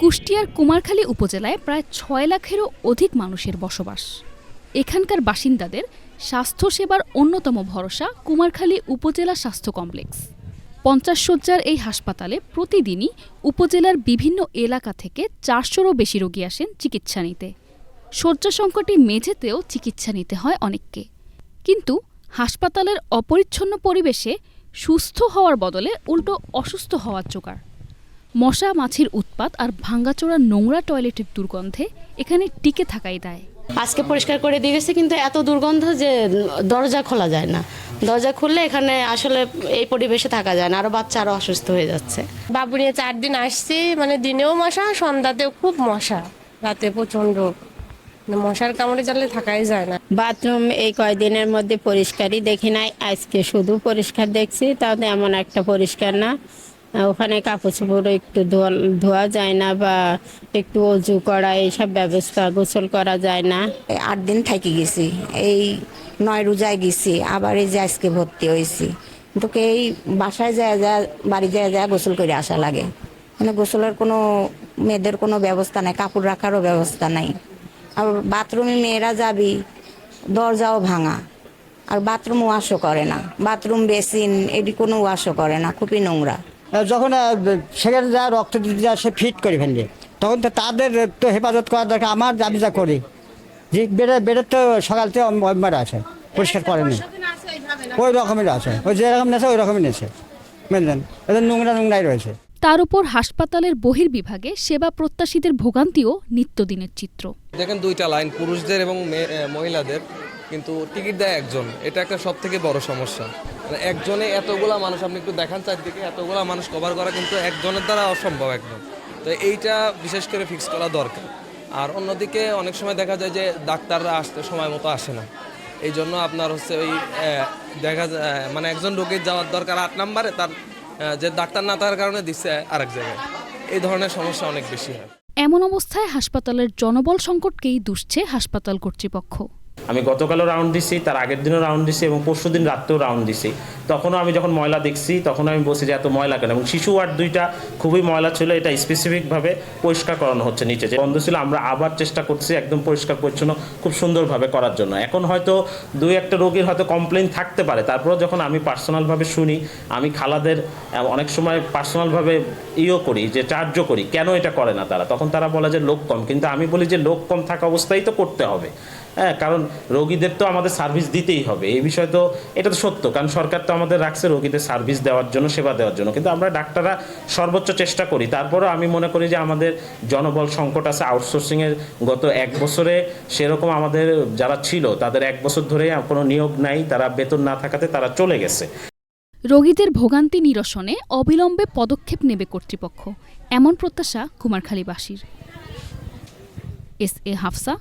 কুষ্টিয়ার কুমারখালী উপজেলায় প্রায় ছয় লাখেরও অধিক মানুষের বসবাস। এখানকার বাসিন্দাদের স্বাস্থ্যসেবার অন্যতম ভরসা কুমারখালী উপজেলা স্বাস্থ্য কমপ্লেক্স। পঞ্চাশ শয্যার এই হাসপাতালে প্রতিদিনই উপজেলার বিভিন্ন এলাকা থেকে চারশোরও বেশি রোগী আসেন চিকিৎসা নিতে। শয্যা সংকটে মেঝেতেও চিকিৎসা নিতে হয় অনেককে। কিন্তু হাসপাতালের অপরিচ্ছন্ন পরিবেশে সুস্থ হওয়ার বদলে উল্টো অসুস্থ হওয়ার জোগাড়। মশা মাছির উৎপাত আর ভাঙ্গাচোরা নোংরা টয়লেটের দুর্গন্ধে এখানে টিকে থাকাই দায়। আজকে পরিষ্কার করে দিয়ে গেছে কিন্তু এত দুর্গন্ধ যে দরজা খোলা যায় না। দরজা খুললে এখানে আসলে এই পরিবেশে থাকা যায় না আরও বাচ্চা আরও অসুস্থ হয়ে যাচ্ছে। বাবু নিয়ে চার দিন আসছি মানে দিনেও মশা সন্ধ্যাতেও খুব মশা। রাতে প্রচণ্ড মানে মশার কামড়ে জানলে থাকাই যায় না। বাথরুম এই কয়দিনের মধ্যে পরিষ্কারই দেখি নাই আজকে শুধু পরিষ্কার দেখছি তাও এমন একটা পরিষ্কার না। ওখানে কাপড় চোপড় একটু ধোয়া যায় না বা একটু অজু করা, এইসব ব্যবস্থা গোসল করা যায় না। আট দিন থাকি গেছি, এই নয় রোজায় গেছি, আবার এই যে আজকে ভর্তি হয়েছি। কিন্তু এই বাসায় যায় যা বাড়ি যায় যা গোসল করে আসা লাগে। মানে গোসলের কোনো মেয়েদের কোনো ব্যবস্থা নাই, কাপড় রাখারও ব্যবস্থা নাই। আর বাথরুমে মেয়েরা যাবি, দরজাও ভাঙা। আর বাথরুম ওয়াশও করে না, বাথরুম, বেসিন এটি কোনো ওয়াশও করে না, খুবই নোংরা। যখন সেখানে যা রক্ত দিতে যায় সে ফিট করে ফেললে। তখন তো তাদের তো হেফাজত করা দরকার আমার দাবি যা করি। যে বেড়ে বেড়ে তো সকাল থেকে অম্বার আছে পরিষ্কার করেনি ওই রকমের আছে ওই যেরকম নেছে ওই রকমই নেছে। বুঝলেন? ওদের নোংরা নোংরাই রয়েছে। তার উপর হাসপাতালের বহির্বিভাগে সেবা প্রত্যাশীদের ভোগান্তিও নিত্যদিনের চিত্র। দেখেন দুইটা লাইন পুরুষদের এবং মহিলাদের। কিন্তু টিকিট দেয় একজন এটা একটা সব থেকে বড় সমস্যা। একজনে এতগুলা মানুষ, আপনি একটু দেখান চারদিকে, এতগুলা মানুষ কভার করা কিন্তু একজনের দ্বারা অসম্ভব একদম। তো এইটা বিশেষ করে ফিক্স করা দরকার। আর অন্যদিকে অনেক সময় দেখা যায় যে ডাক্তাররা আসতে সময় মতো আসে না। এই জন্য আপনার হচ্ছে ওই দেখা মানে একজন রোগীর যাওয়ার দরকার আট নাম্বারে, তার যে ডাক্তার না থাকার কারণে দিচ্ছে আরেক জায়গায়। এই ধরনের সমস্যা অনেক বেশি হয়। এমন অবস্থায় হাসপাতালের জনবল সংকটকেই দুষছে হাসপাতাল কর্তৃপক্ষ। আমি গতকালও রাউন্ড দিছি, তার আগের দিনও রাউন্ড দিছি এবং পরশু দিন রাত্রেও রাউন্ড দিছি। তখনও আমি যখন ময়লা দেখছি তখন আমি বলছি যে এত ময়লা কেন? এবং শিশু ওয়ার্ড দুইটা খুবই ময়লা ছিল, এটা স্পেসিফিকভাবে পরিষ্কার করানো হচ্ছে নিচে। যে বন্ধ ছিল, আমরা আবার চেষ্টা করছি একদম পরিষ্কার, পরিচ্ছন্ন, খুব সুন্দরভাবে করার জন্য। এখন হয়তো দুই একটা রোগীর হয়তো কমপ্লেন থাকতে পারে। তারপরেও যখন আমি পার্সোনালভাবে শুনি, আমি খালাদের অনেক সময় পার্সোনালভাবে ইও করি, যে চার্জও করি, কেন এটা করে না তারা? তখন তারা বলে যে লোক কম। কিন্তু আমি বলি যে লোক কম থাকা অবস্থায় তো করতে হবে। হ্যাঁ কারণ রোগীদের তো আমাদের সার্ভিস দিতেই হবে। এই বিষয় তো এটা তো সত্য, কারণ সরকার তো আমাদের রাখছে রোগীদের সার্ভিস দেওয়ার জন্য, সেবা দেওয়ার জন্য। কিন্তু আমরা ডাক্তাররা সর্বোচ্চ চেষ্টা করি। তারপরেও আমি মনে করি যে আমাদের জনবল সংকট আছে আউটসোর্সিংয়ের গত এক বছরে সেরকম আমাদের যারা ছিল, তাদের এক বছর ধরে কোনো নিয়োগ নাই, তারা বেতন না থাকাতে তারা চলে গেছে। রোগীদের ভোগান্তি নিরসনে অবিলম্বে পদক্ষেপ নেবে কর্তৃপক্ষ। এমন প্রত্যাশা কুমারখালীবাসীর S A Hafsa,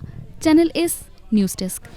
channel S news desk